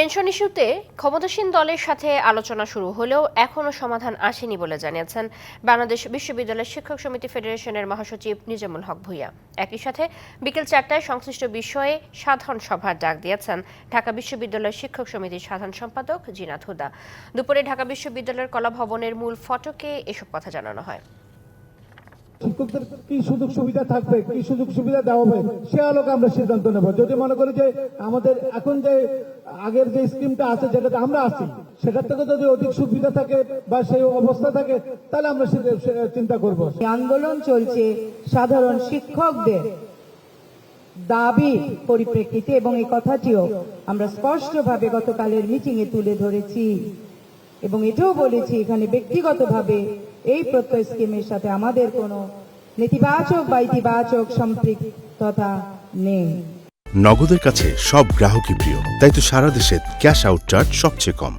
Pension ইস্যুতে ক্ষমতাসীন দলের সাথে আলোচনা শুরু হলেও এখনও সমাধান আসেনি বলে জানিয়েছেন বাংলাদেশ বিশ্ববিদ্যালয় শিক্ষক সমিতি ফেডারেশনের মহাসচিব নিজামুল হক ভূঁইয়া। একই সাথে বিকেল চারটায় সংশ্লিষ্ট বিষয়ে সাধারণ সভার ডাক দিয়েছেন ঢাকা বিশ্ববিদ্যালয় শিক্ষক সমিতির সাধারণ সম্পাদক জিনাত হুদা। দুপুরে ঢাকা বিশ্ববিদ্যালয়ের কলা ভবনের মূল ফটকে এসব কথা জানানো হয়। শিক্ষকদের কি সুযোগ সুবিধা থাকবে, কি সুযোগ সুবিধা দেওয়া হবে, সে আলোকে আমরা সিদ্ধান্ত নেব। যদি মনে করি যে আমাদের এখন যে আগের যে স্কিমটা আছে, যেটাতে আমরা আছি সেটার থেকে যদি অধিক সুবিধা থাকে বা সেই অবস্থা থাকে, তাহলে আমরা চিন্তা করব। আন্দোলন চলছে সাধারণ শিক্ষকদের দাবি পরিপ্রেক্ষিতে এবং এই কথাটিও আমরা স্পষ্টভাবে গতকালের মিটিং এ তুলে ধরেছি। এবং এটাও বলেছি এখানে ব্যক্তিগতভাবে এই প্রত্যয় স্কিমের সাথে আমাদের কোনো নেতিবাচক বা ইতিবাচক সম্পৃক্ততা নেই। নগদের কাছে সব গ্রাহকই প্রিয়, তাই তো সারা দেশে ক্যাশ আউট চার্জ সবচেয়ে কম।